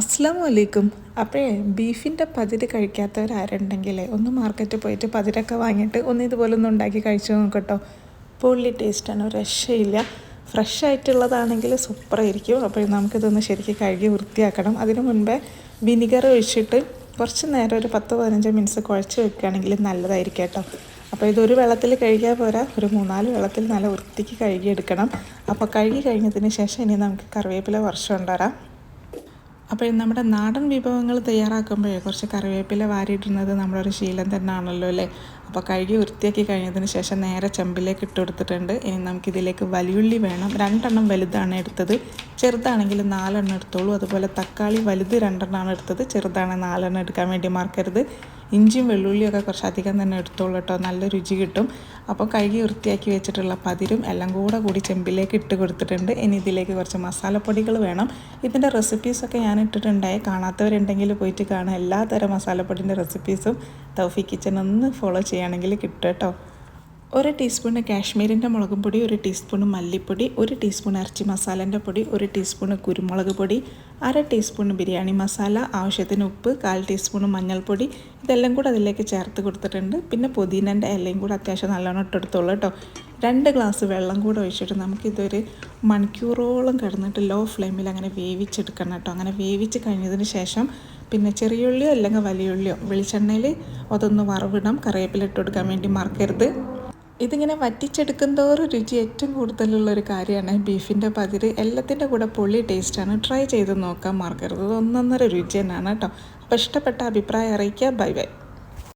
അസ്സാം വലൈക്കും അപ്പോഴേ ബീഫിന്റെ പതിര് കഴിക്കാത്തവരാരുണ്ടെങ്കിലേ ഒന്ന് മാർക്കറ്റിൽ പോയിട്ട് പതിരൊക്കെ വാങ്ങിയിട്ട് ഒന്ന് ഇതുപോലെ ഒന്ന് ഉണ്ടാക്കി കഴിച്ചു നോക്കട്ടോ. പൊള്ളി ടേസ്റ്റാണ് രക്ഷയില്ല. ഫ്രഷ് ആയിട്ടുള്ളതാണെങ്കിൽ സൂപ്പറായിരിക്കും. അപ്പോൾ നമുക്കിതൊന്ന് ശരിക്കും കഴുകി വൃത്തിയാക്കണം. അതിനു മുൻപേ വിനിഗർ ഒഴിച്ചിട്ട് കുറച്ച് നേരം ഒരു പത്ത് പതിനഞ്ച് മിനിറ്റ്സ് കുഴച്ച് വെക്കുകയാണെങ്കിൽ നല്ലതായിരിക്കും കേട്ടോ. അപ്പോൾ ഇതൊരു വെള്ളത്തിൽ കഴുകിയാൽ പോരാ. ഒരു മൂന്നാൽ വെള്ളത്തിൽ നല്ല വൃത്തിക്ക് കഴുകിയെടുക്കണം. അപ്പോൾ കഴുകി കഴിഞ്ഞതിന് ശേഷം ഇനി നമുക്ക് കറിവേപ്പില വർഷം കൊണ്ടുവരാം. അപ്പോൾ നമ്മുടെ നാടൻ വിഭവങ്ങൾ തയ്യാറാക്കുമ്പോഴേ കുറച്ച് കറിവേപ്പില വാരിയിടുന്നത് നമ്മളൊരു ശീലം തന്നെയാണല്ലോ അല്ലേ? അപ്പോൾ കഴുകി വൃത്തിയാക്കി കഴിഞ്ഞതിന് ശേഷം നേരെ ചെമ്പിലേക്ക് ഇട്ട് കൊടുത്തിട്ടുണ്ട്. ഇനി നമുക്കിതിലേക്ക് വലിയുള്ളി വേണം. രണ്ടെണ്ണം വലുതാണ് എടുത്തത്. ചെറുതാണെങ്കിൽ നാലെണ്ണം എടുത്തോളൂ. അതുപോലെ തക്കാളി വലുത് രണ്ടെണ്ണമാണ് എടുത്തത്. ചെറുതാണ് നാലെണ്ണം എടുക്കാൻ വേണ്ടി മറക്കരുത്. ഇഞ്ചിയും വെള്ളുള്ളിയൊക്കെ കുറച്ച് അധികം തന്നെ എടുത്തോളൂ കേട്ടോ. നല്ല രുചി കിട്ടും. അപ്പോൾ കഴുകി വൃത്തിയാക്കി വെച്ചിട്ടുള്ള പതിരും എല്ലാം കൂടെ കൂടി ചെമ്പിലേക്ക് ഇട്ട് കൊടുത്തിട്ടുണ്ട്. ഇനി ഇതിലേക്ക് കുറച്ച് മസാലപ്പൊടികൾ വേണം. ഇതിന്റെ റെസിപ്പീസൊക്കെ ഞാൻ ഇട്ടിട്ടുണ്ടായി. കാണാത്തവരുണ്ടെങ്കിൽ പോയിട്ട് കാണാം എല്ലാ തരം മസാലപ്പൊടിന്റെ റെസിപ്പീസും തൗഫി കിച്ചൺ ഒന്ന് ഫോളോ ചെയ്യുകയാണെങ്കിൽ കിട്ടും കേട്ടോ ഒരു ടീസ്പൂണ് കാശ്മീരിന്റെ മുളകും പൊടി ഒരു ടീസ്പൂൺ മല്ലിപ്പൊടി ഒരു ടീസ്പൂൺ ഇറച്ചി മസാലേന്റെ പൊടി ഒരു ടീസ്പൂൺ കുരുമുളക് പൊടി അര ടീസ്പൂൺ ബിരിയാണി മസാല ആവശ്യത്തിന് ഉപ്പ് കാൽ ടീസ്പൂൺ മഞ്ഞൾപ്പൊടി ഇതെല്ലാം കൂടെ അതിലേക്ക് ചേർത്ത് കൊടുത്തിട്ടുണ്ട്. പിന്നെ പുതിനന്റെ ഇലയും കൂടെ അത്യാവശ്യം നല്ലോണം ഇട്ടെടുത്തോളൂ കേട്ടോ. രണ്ട് ഗ്ലാസ് വെള്ളം കൂടെ ഒഴിച്ചിട്ട് നമുക്കിതൊരു മണിക്കൂറോളം കിടന്നിട്ട് ലോ ഫ്ലെയിമിൽ അങ്ങനെ വേവിച്ചെടുക്കണം കേട്ടോ. അങ്ങനെ വേവിച്ച് കഴിഞ്ഞതിന് ശേഷം പിന്നെ ചെറിയുള്ളിയോ അല്ലെങ്കിൽ വലിയുള്ളിയോ വെളിച്ചെണ്ണയിൽ അതൊന്ന് വറവിടാം. കറിവേപ്പില ഇട്ട് കൊടുക്കാൻ വേണ്ടി മറക്കരുത്. ഇതിങ്ങനെ വറ്റിച്ചെടുക്കുന്നതോറും രുചി ഏറ്റവും കൂടുതലുള്ള ഒരു കാര്യമാണ് ബീഫിന്റെ പതിര്. എല്ലാത്തിന്റെ കൂടെ പൊള്ളി ടേസ്റ്റാണ് ട്രൈ ചെയ്ത് നോക്കാൻ മറക്കരുത്. ഒന്നൊന്നര രുചി തന്നെയാണ് കേട്ടോ. അപ്പോൾ ഇഷ്ടപ്പെട്ട അഭിപ്രായം അറിയിക്കുക. Bye bye